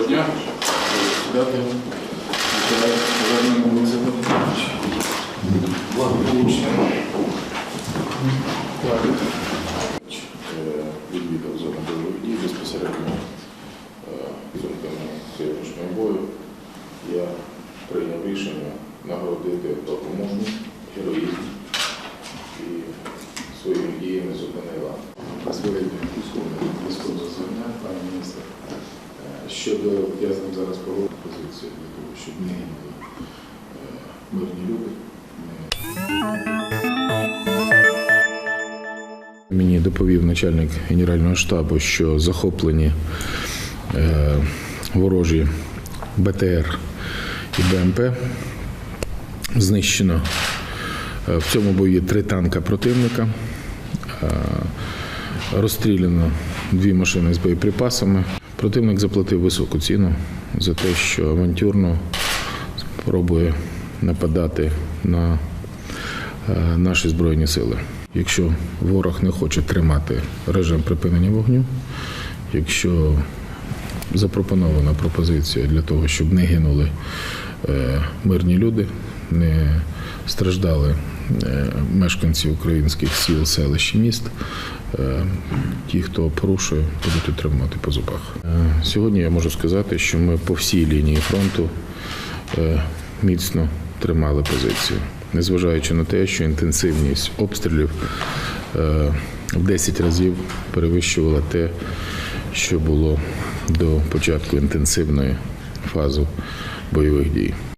дня. Миколаївному Олександру Петровичу. Благополучно. Відвідав зону бойових дій безпосередньо е, з зонами сьогоднішнього бою. Я прийняв рішення нагородити допомогу, героїзм і своїми діями зупинила безпосередньо військового Щодо, я з зараз поговорю позицію для того, щоб не гинули мирні люди. Мені доповів начальник Генерального штабу, що захоплені е, ворожі БТР і БМП. Знищено е, в цьому бою три танка противника. Е, розстріляно дві машини з боєприпасами. Противник заплатив високу ціну за те, що авантюрно спробує нападати на е, наші збройні сили. Якщо ворог не хоче тримати режим припинення вогню, якщо запропонована пропозиція для того, щоб не гинули е, мирні люди, не страждали е, мешканці українських сіл, селищ міст, е, ті, хто порушує, будуть отримувати по зубах. Е, Сьогодні я можу сказати, що ми по всій лінії фронту міцно тримали позицію, незважаючи на те, що інтенсивність обстрілів в 10 разів перевищувала те, що було до початку інтенсивної фази бойових дій.